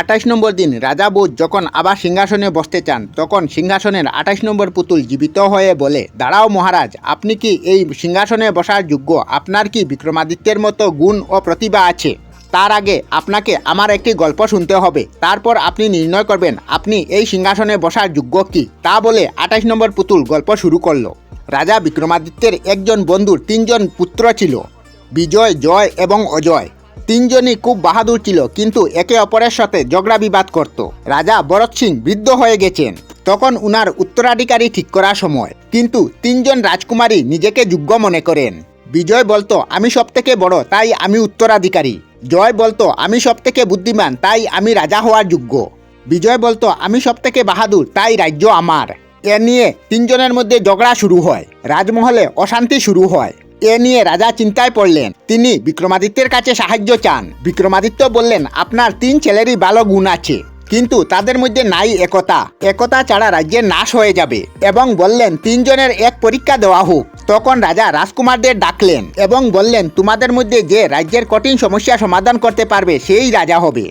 আঠাশ নম্বর দিন রাজা বুধ যখন আবার সিংহাসনে বসতে চান, তখন সিংহাসনের আঠাশ নম্বর পুতুল জীবিত হয়ে বলে, দাঁড়াও মহারাজ, আপনি কি এই সিংহাসনে বসার যোগ্য? আপনার কি বিক্রমাদিত্যের মতো গুণ ও প্রতিভা আছে? তার আগে আপনাকে আমার একটি গল্প শুনতে হবে। তারপর আপনি নির্ণয় করবেন, আপনি এই সিংহাসনে বসার যোগ্য কি? তা বলে আঠাশ নম্বর পুতুল গল্প শুরু করল। রাজা বিক্রমাদিত্যের একজন বন্ধুর তিনজন পুত্র ছিল, বিজয়, জয় এবং অজয়। তিনজনই খুব বাহাদুর ছিল, কিন্তু একে অপরের সাথে ঝগড়া বিবাদ করত। রাজা ভরত সিং বৃদ্ধ হয়ে গেছেন। তখন উনার উত্তরাধিকারী ঠিক করার সময়, কিন্তু তিনজন রাজকুমারী নিজেকে যোগ্য মনে করেন। বিজয় বলতো, আমি সব থেকে বড়, তাই আমি উত্তরাধিকারী। জয় বলতো, আমি সব থেকে বুদ্ধিমান, তাই আমি রাজা হওয়ার যোগ্য। বিজয় বলতো, আমি সব থেকে বাহাদুর, তাই রাজ্য আমার। এ নিয়ে তিনজনের মধ্যে ঝগড়া শুরু হয়। রাজমহলে অশান্তি শুরু হয়। এ নিয়ে রাজা চিন্তায় পড়লেন। তিনি বিক্রমাদিত্যের কাছে সাহায্য চান। বিক্রমাদিত্য বললেন, আপনার তিন ছেলেরই ভালো গুণ আছে, কিন্তু তাদের মধ্যে নাই একতা। একতা ছাড়া রাজ্যের নাশ হয়ে যাবে। এবং বললেন, তিনজনের এক পরীক্ষা দেওয়া হোক। তখন রাজা রাজকুমারদের ডাকলেন এবং বললেন, তোমাদের মধ্যে যে রাজ্যের কঠিন সমস্যা সমাধান করতে পারবে, সেই রাজা হবে।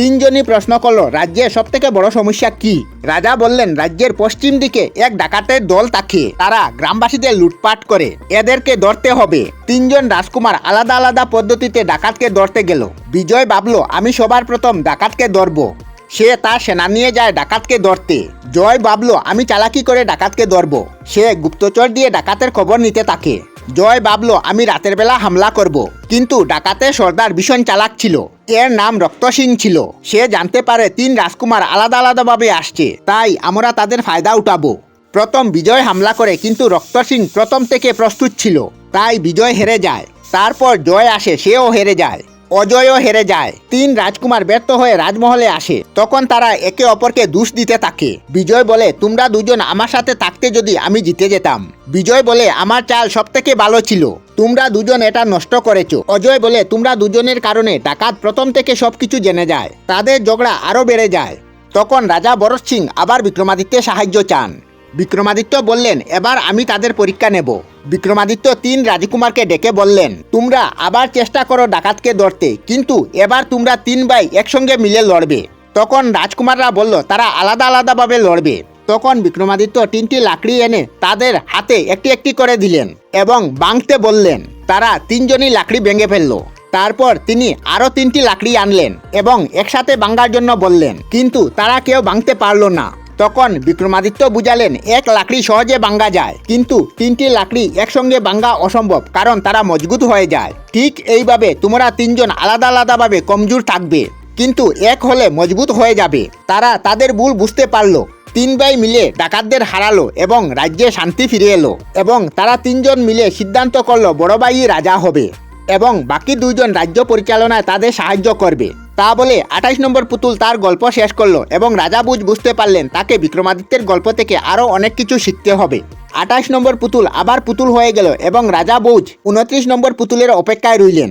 তিনজনই প্রশ্ন করল, রাজ্যের সব থেকে বড় সমস্যা কি? রাজা বললেন, রাজ্যের পশ্চিম দিকে এক ডাকাতের দল থাকে, তারা গ্রামবাসীদের লুটপাট করে, এদেরকে ধরতে হবে। তিনজন রাজকুমার আলাদা আলাদা পদ্ধতিতে ডাকাতকে ধরতে গেল। বিজয় ভাবলো, আমি সবার প্রথম ডাকাতকে ধরবো। সে তার সেনা নিয়ে যায় ডাকাতকে ধরতে। জয় ভাবলো, আমি চালাকি করে ডাকাতকে ধরবো। সে গুপ্তচর দিয়ে ডাকাতের খবর নিতে থাকে। জয় ভাবলো, আমি রাতের বেলা হামলা করব। কিন্তু ডাকাতের সর্দার ভীষণ চালাক ছিল। এর নাম রক্ত সিং ছিল। সে জানতে পারে তিন রাজকুমার আলাদা আলাদাভাবে আসছে। তাই আমরা তাদের ফায়দা উঠাবো। প্রথম বিজয় হামলা করে কিন্তু রক্ত সিং প্রথম থেকে প্রস্তুত ছিল। তাই বিজয় হেরে যায়। তারপর জয় আসে, সেও হেরে যায়। অজয়ও হেরে যায়। তিন রাজকুমার ব্যর্থ হয়ে রাজমহলে আসে। তখন তারা একে অপরকে দোষ দিতে থাকে। বিজয় বলে, তোমরা দুজন আমার সাথে থাকতে যদি আমি জিতে যেতাম। বিজয় বলে, আমার চাল সব থেকে ভালো ছিল। তোমরা দুজন এটা নষ্ট করেছ। অজয় বলে, তোমরা দুজনের কারণে ডাকাত প্রথম থেকে সবকিছু জেনে যায়। তাদের ঝগড়া আরও বেড়ে যায়। তখন রাজা ভরত সিং আবার বিক্রমাদিত্যের সাহায্য চান। বিক্রমাদিত্য বললেন, এবার আমি তাদের পরীক্ষা নেব। বিক্রমাদিত্য তিন রাজকুমারকে ডেকে বললেন, তোমরা আবার চেষ্টা করো ডাকাতকে ধরতে, কিন্তু এবার তোমরা তিন ভাই একসঙ্গে মিলে লড়বে। তখন রাজকুমাররা বলল, তারা আলাদা আলাদাভাবে লড়বে। তখন বিক্রমাদিত্য তিনটি লাকড়ি এনে তাদের হাতে একটি একটি করে দিলেন এবং বাংতে বললেন, তারা তিনজনই লাকড়ি ভেঙে ফেলল। তারপর তিনি আরও তিনটি লাকড়ি আনলেন এবং একসাথে ভাঙ্গার জন্য বললেন, কিন্তু তারা কেউ ভাঙতে পারল না। তখন বিক্রমাদিত্য বুঝালেন, এক লাকড়ি সহজে ভাঙ্গা যায়, কিন্তু তিনটি লাকড়ি একসঙ্গে ভাঙ্গা অসম্ভব, কারণ তারা মজবুত হয়ে যায়। ঠিক এইভাবে তোমরা তিনজন আলাদা আলাদাভাবে কমজোর থাকবে। কিন্তু এক হলে মজবুত হয়ে যাবে। তারা তাদের ভুল বুঝতে পারল। তিন ভাই মিলে ডাকাতদের হারালো এবং রাজ্যে শান্তি ফিরে এলো এবং তারা তিনজন মিলে সিদ্ধান্ত করল বড় ভাই রাজা হবে এবং বাকি দুইজন রাজ্য পরিচালনায় তাদের সাহায্য করবে। তা বলে আঠাইশ নম্বর পুতুল তার গল্প শেষ করল এবং রাজা বুঝ বুঝতে পারলেন তাকে বিক্রমাদিত্যের গল্প থেকে আরও অনেক কিছু শিখতে হবে। আঠাইশ নম্বর পুতুল আবার পুতুল হয়ে গেল এবং রাজা বুঝ উনত্রিশ নম্বর পুতুলের অপেক্ষায় রইলেন।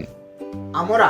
আমরা